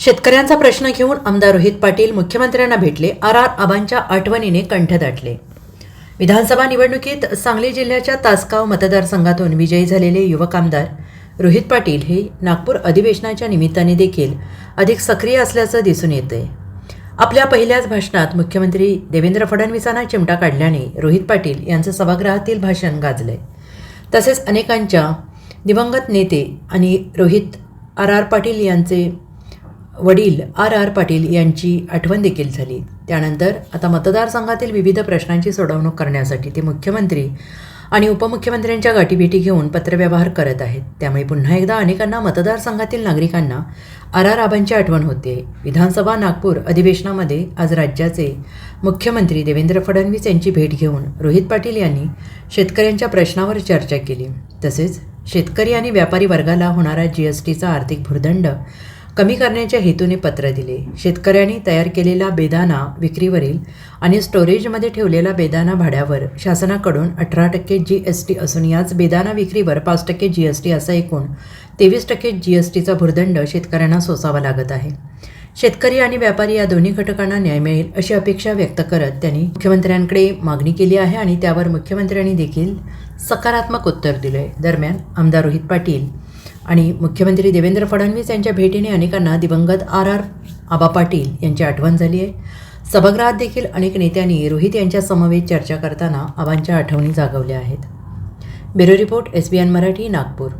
शेतकऱ्यांचा प्रश्न घेऊन आमदार रोहित पाटील मुख्यमंत्र्यांना भेटले आर आर आबांच्या आठवणीने कंठ दाटले विधानसभा निवडणुकीत सांगली जिल्ह्याच्या तासगाव मतदारसंघातून विजयी झालेले युवक आमदार रोहित पाटील हे नागपूर अधिवेशनाच्या निमित्ताने देखील अधिक सक्रिय असल्याचं दिसून येते. आपल्या पहिल्याच भाषणात मुख्यमंत्री देवेंद्र फडणवीसांना चिमटा काढल्याने रोहित पाटील यांचं सभागृहातील भाषण गाजलंय. तसेच अनेकांच्या दिवंगत नेते आणि रोहित आर आर पाटील यांचे वडील आर आर पाटील यांची आठवण देखील झाली. त्यानंतर आता मतदारसंघातील विविध प्रश्नांची सोडवणूक करण्यासाठी ते मुख्यमंत्री आणि उपमुख्यमंत्र्यांच्या गाठीभेटी घेऊन पत्रव्यवहार करत आहेत. त्यामुळे पुन्हा एकदा अनेकांना मतदारसंघातील नागरिकांना आर आर आबांची आठवण होते. विधानसभा नागपूर अधिवेशनामध्ये आज राज्याचे मुख्यमंत्री देवेंद्र फडणवीस यांची भेट घेऊन रोहित पाटील यांनी शेतकऱ्यांच्या प्रश्नावर चर्चा केली. तसेच शेतकरी आणि व्यापारी वर्गाला होणारा जी एस टीचा आर्थिक भुर्दंड कमी करण्याच्या हेतूने पत्र दिले. शेतकऱ्यांनी तयार केलेला बेदाना विक्रीवरील आणि स्टोरेजमध्ये ठेवलेला बेदाना भाड्यावर शासनाकडून अठरा टक्के जी एस टी असून याच बेदाना विक्रीवर पाच टक्के जी एस टी असा एकूण तेवीस टक्के जी एस टीचा भुर्दंड शेतकऱ्यांना सोसावा लागत आहे. शेतकरी आणि व्यापारी या दोन्ही घटकांना न्याय मिळेल अशी अपेक्षा व्यक्त करत त्यांनी मुख्यमंत्र्यांकडे मागणी केली आहे आणि त्यावर मुख्यमंत्र्यांनी देखील सकारात्मक उत्तर दिले दरम्यान आमदार रोहित पाटील आणि मुख्यमंत्री देवेंद्र फडणवीस यांच्या भेटीने अनेकांना दिवंगत आर आर आबा पाटील यांची आठवण झाली आहे. सभागृहात देखील अनेक नेत्यांनी रोहित यांच्या समवेत चर्चा करताना आबांच्या आठवणी जागवल्या आहेत. Bureau report S B N Marathi Nagpur.